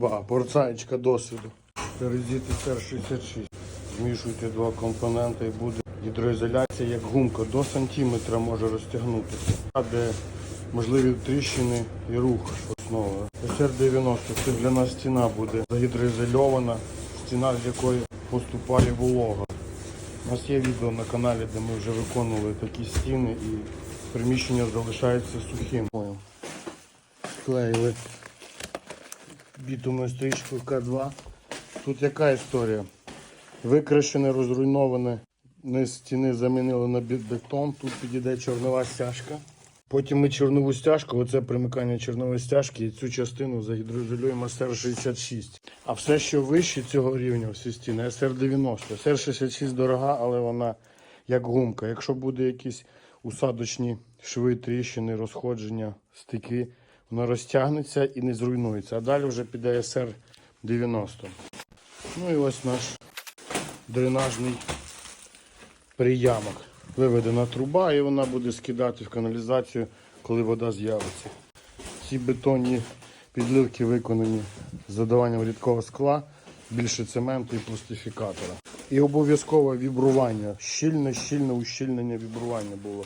Ба, порцаєчка досвіду. Резити СР-66. Змішуйте два компоненти і буде гідроізоляція як гумка до сантиметра може розтягнутися. Де можливі тріщини і рух основа. СР-90 це для нас стіна буде загідроізольована, стіна з якої поступає волога. У нас є відео на каналі, де ми вже виконували такі стіни і приміщення залишається сухим. Склеїли бітумною стрічкою К2. Тут яка історія? Викрашене, розруйноване. Низ стіни замінили на бетон. Тут підійде чорнова стяжка. Потім ми чорнову стяжку, оце примикання чорнової стяжки, і цю частину загідроізолюємо СР-66. А все, що вище цього рівня, всі стіни, СР-90. СР-66 дорога, але вона як гумка. Якщо буде якісь усадочні шви, тріщини, розходження, стики, вона розтягнеться і не зруйнується. А далі вже піде СР-90. Ну і ось наш дренажний приямок. Виведена труба і вона буде скидати в каналізацію, коли вода з'явиться. Ці бетонні підливки виконані з додаванням рідкого скла, більше цементу і пластифікатора. І обов'язкове вібрування. Щільне, щільне ущільнення вібрування було.